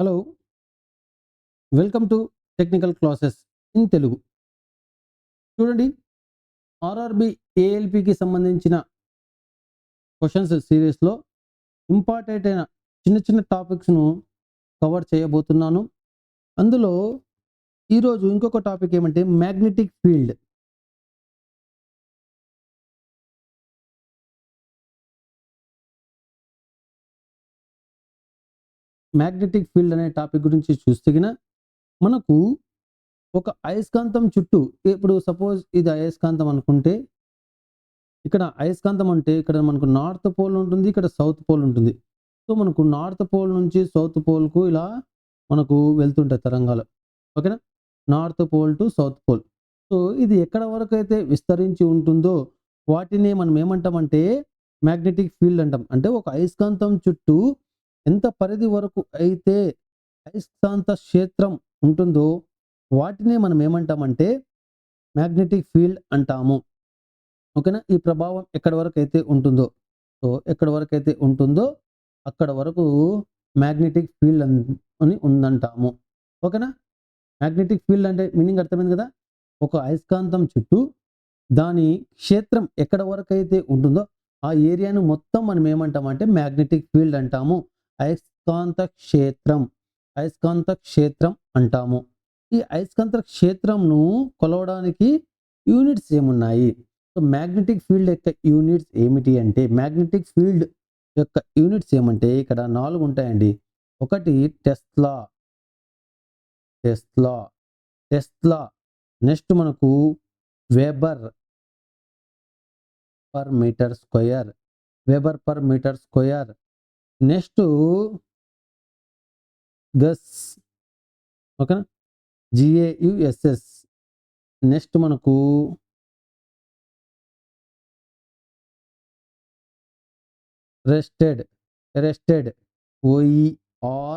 Hello. Welcome to technical classes in Telugu. చూడండి RRB ఏఎల్పికి సంబంధించిన questions సిరీస్లో ఇంపార్టెంట్ అయిన చిన్న చిన్న టాపిక్స్ను కవర్ చేయబోతున్నాను. అందులో ఈరోజు ఇంకొక టాపిక్ ఏమంటే మ్యాగ్నెటిక్ ఫీల్డ్. మ్యాగ్నెటిక్ ఫీల్డ్ అనే టాపిక్ గురించి చూస్తే మనకు ఒక అయస్కాంతం చుట్టూ ఇప్పుడు సపోజ్ ఇది అయస్కాంతం అనుకుంటే ఇక్కడ అయస్కాంతం అంటే ఇక్కడ మనకు నార్త్ పోల్ ఉంటుంది ఇక్కడ సౌత్ పోల్ ఉంటుంది. సో మనకు నార్త్ పోల్ నుంచి సౌత్ పోల్కు ఇలా మనకు వెళ్తుంటాయి తరంగాలు. ఓకేనా north pole to south pole. So ఇది ఎక్కడ వరకు అయితే విస్తరించి ఉంటుందో వాటిని మనం ఏమంటామంటే మ్యాగ్నెటిక్ ఫీల్డ్ అంటాం. అంటే ఒక అయస్కాంతం చుట్టూ ఎంత పరిధి వరకు అయితే అయస్కాంత క్షేత్రం ఉంటుందో వాటినే మనం ఏమంటామంటే మ్యాగ్నెటిక్ ఫీల్డ్ అంటాము. ఓకేనా? ఈ ప్రభావం ఎక్కడి వరకు అయితే ఉంటుందో? సో ఎక్కడి వరకు అయితే ఉంటుందో అక్కడ వరకు మ్యాగ్నెటిక్ ఫీల్డ్ అని ఉందంటాము. ఓకేనా? మ్యాగ్నెటిక్ ఫీల్డ్ అంటే మీనింగ్ అర్థమైంది కదా? ఒక అయస్కాంతం చుట్టూ దాని క్షేత్రం ఎక్కడ వరకు అయితే ఉంటుందో ఆ ఏరియాను మొత్తం మనం ఏమంటామంటే మ్యాగ్నెటిక్ ఫీల్డ్ అంటాము. అయస్కాంత క్షేత్రం అయస్కాంత క్షేత్రం అంటాము. ఈ అయస్కాంత క్షేత్రంను కొలవడానికి యూనిట్స్ ఏమున్నాయి? సో మ్యాగ్నెటిక్ ఫీల్డ్ యొక్క యూనిట్స్ ఏమిటి అంటే మ్యాగ్నెటిక్ ఫీల్డ్ యొక్క యూనిట్స్ ఏమంటే ఇక్కడ నాలుగు ఉంటాయండి. ఒకటి టెస్లా. టెస్లా. టెస్లా. నెక్స్ట్ మనకు weber. Per metre square weber per metre square next gauss ఓకేనా? G A U S S next మనకు oersted oersted O E R S T D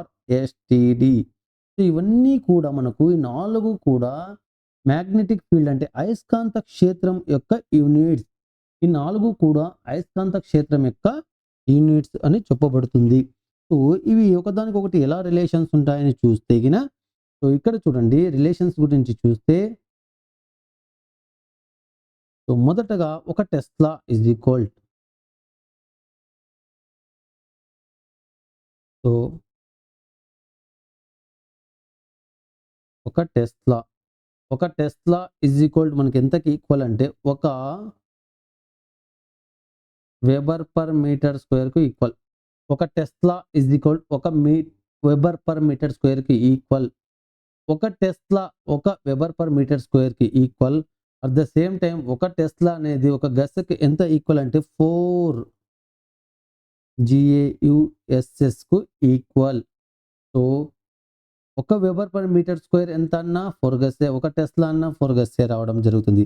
ఇవన్నీ కూడా మనకు ఈ నాలుగు కూడా మ్యాగ్నెటిక్ ఫీల్డ్ అంటే అయస్కాంత క్షేత్రం యొక్క యూనిట్స్. ఈ నాలుగు కూడా అయస్కాంత క్షేత్రం యొక్క యూనిట్స్ అని చెప్పబడుతుంది. సో ఇవి ఒకదానికొకటి ఎలా రిలేషన్స్ ఉంటాయని చూస్తే గిన సో ఇక్కడ చూడండి రిలేషన్స్ గురించి చూస్తే సో మొదటగా ఒక టెస్లా ఇజ్ ఈక్వల్ సో ఒక టెస్లా ఒక టెస్లా ఇజ్ ఈక్వల్ మనకి ఎంతకి ఈక్వల్ అంటే ఒక వెబర్ పర్ మీటర్ స్క్వేర్కు ఈక్వల్ ఒక టెస్లా ఇజ్ ఈక్వల్ ఒక మీ వెబర్ పర్ మీటర్ స్క్వేర్కి ఈక్వల్ ఒక టెస్లా ఒక weber per metre స్క్వేర్కి equal at the same time ఒక టెస్లా అనేది ఒక గస్కి ఎంత ఈక్వల్ అంటే ఫోర్ జిఏయుఎస్ఎస్కు ఈక్వల్ సో ఒక వెబర్ పర్ మీటర్ స్క్వేర్ ఎంత అన్నా? ఫోర్ గస్సే ఒక టెస్లా అన్నా? ఫోర్ గస్సే రావడం జరుగుతుంది.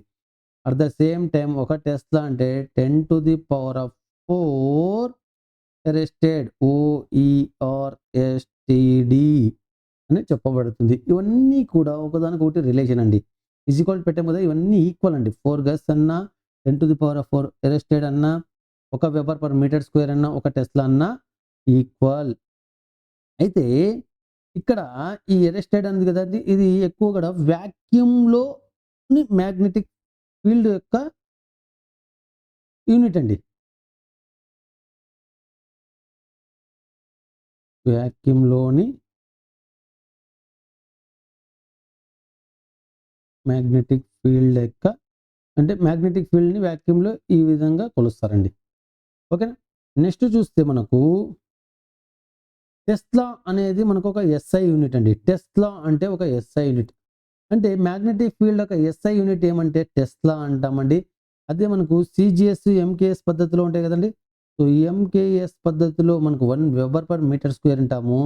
అట్ ద సేమ్ టైం ఒక టెస్లా అంటే ten to the power of four oersted O E R S T D అని చెప్పబడుతుంది. ఇవన్నీ కూడా ఒకదానికి ఒకటి రిలేషన్ అండి. ఈక్వల్ పెట్టే కదా ఇవన్నీ ఈక్వల్ అండి. ఫోర్ గస్ అన్నా ten to the power of four oersted అన్నా ఒక వెబర్ పర్ మీటర్ స్క్వేర్ అన్నా ఒక టెస్లా అన్నా ఈక్వల్ అయితే ఇక్కడ ఈ ఎరెస్టెడ్ అంది కదండి ఇది ఎక్కువ కూడా వ్యాక్యూమ్లో మ్యాగ్నెటిక్ ఫీల్డ్ యొక్క యూనిట్ అండి. వ్యాక్యూమ్లోని మ్యాగ్నెటిక్ ఫీల్డ్ యొక్క అంటే మ్యాగ్నెటిక్ ఫీల్డ్ని వ్యాక్యూమ్లో ఈ విధంగా కొలుస్తారండి. ఓకేనా? నెక్స్ట్ చూస్తే మనకు టెస్లా అనేది మనకు ఒక ఎస్ఐ యూనిట్ అండి. టెస్లా అంటే ఒక ఎస్ఐ యూనిట్. అంటే మ్యాగ్నెటిక్ ఫీల్డ్ ఒక ఎస్ఐ యూనిట్ ఏమంటే టెస్లా అంటామండి. అదే మనకు సిజిఎస్ ఎంకేఎస్ పద్ధతిలో ఉంటాయి కదండి. సో ఎంకేఎస్ పద్ధతిలో మనకు one weber per metre square అంటాము.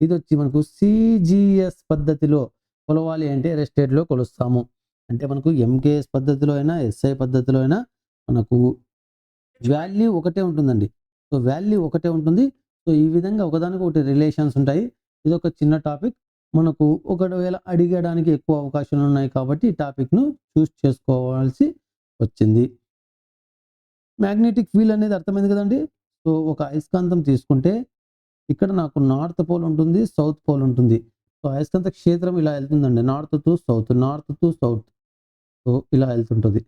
ఇది వచ్చి మనకు సిజిఎస్ పద్ధతిలో కొలవాలి అంటే రెస్టేట్లో కొలుస్తాము. అంటే మనకు ఎంకేఎస్ పద్ధతిలో అయినా ఎస్ఐ పద్ధతిలో అయినా మనకు వాల్యూ ఒకటే ఉంటుందండి. సో వాల్యూ ఒకటే ఉంటుంది. సో ఈ విధంగా ఒకదానికి ఒకటి రిలేషన్స్ ఉంటాయి. ఇది ఒక చిన్న టాపిక్ మనకు ఒకవేళ అడిగడానికి ఎక్కువ అవకాశాలు ఉన్నాయి కాబట్టి ఈ టాపిక్ను చూస్ చేసుకోవాల్సి వచ్చింది. మ్యాగ్నెటిక్ ఫీల్డ్ అనేది అర్థమైంది కదండి? సో ఒక అయస్కాంతం తీసుకుంటే ఇక్కడ నాకు నార్త్ పోల్ ఉంటుంది సౌత్ పోల్ ఉంటుంది. సో అయస్కాంత క్షేత్రం ఇలా వెళ్తుందండి. North to south north to south so ఇలా వెళ్తుంటుంది.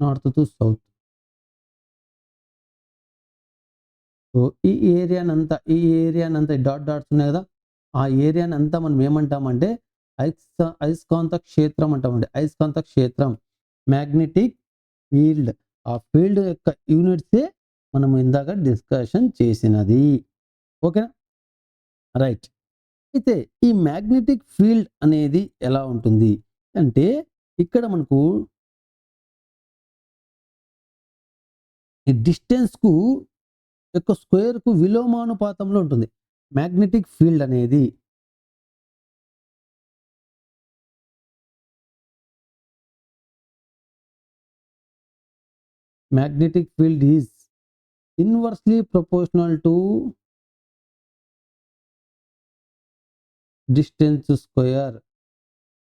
నార్త్ టు సౌత్ సో ఈ ఏరియానంతా ఈ ఏరియానంతా డాట్ డాట్స్ ఉన్నాయి కదా? ఆ ఏరియాని అంతా మనం ఏమంటామంటే ఐస్ అయస్కాంత క్షేత్రం అంటామండి. అయస్కాంత క్షేత్రం. Magnetic field. ఆ ఫీల్డ్ యొక్క యూనిట్సే మనం ఇందాక డిస్కషన్ చేసినది. ఓకేనా? రైట్. అయితే ఈ మ్యాగ్నెటిక్ ఫీల్డ్ అనేది ఎలా ఉంటుంది? అంటే ఇక్కడ మనకు ఈ డిస్టెన్స్కు యొక్క స్క్వేర్కు విలోమానుపాతంలో ఉంటుంది. మ్యాగ్నెటిక్ ఫీల్డ్ అనేది magnetic field is inversely proportional to distance square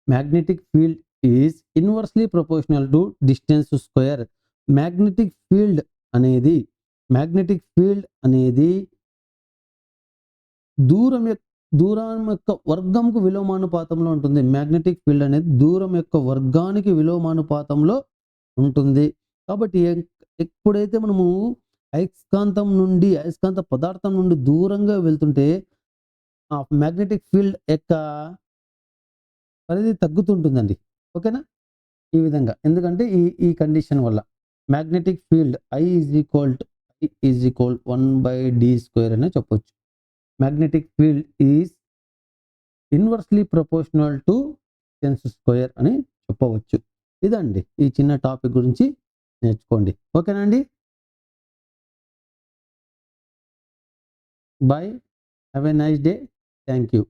magnetic field is inversely proportional to distance square magnetic field అనేది మ్యాగ్నెటిక్ ఫీల్డ్ అనేది దూరం యొక్క దూరం యొక్క వర్గంకు విలోమానుపాతంలో ఉంటుంది. మ్యాగ్నెటిక్ ఫీల్డ్ అనేది దూరం యొక్క వర్గానికి విలోమానుపాతంలో ఉంటుంది. కాబట్టి ఎప్పుడైతే మనము అయస్కాంతం నుండి అయస్కాంత పదార్థం నుండి దూరంగా వెళ్తుంటే ఆ మ్యాగ్నెటిక్ ఫీల్డ్ యొక్క పరిధి తగ్గుతుంటుందండి. ఓకేనా? ఈ విధంగా. ఎందుకంటే ఈ ఈ కండిషన్ వల్ల. Magnetic field I is equal I is equal one by D square అనే చెప్పొచ్చు. Magnetic field is inversely proportional to sense square అని చెప్పవచ్చు. ఇదండి ఈ చిన్న టాపిక్ గురించి నేర్చుకోండి. ఓకేనండి bye have a nice day thank you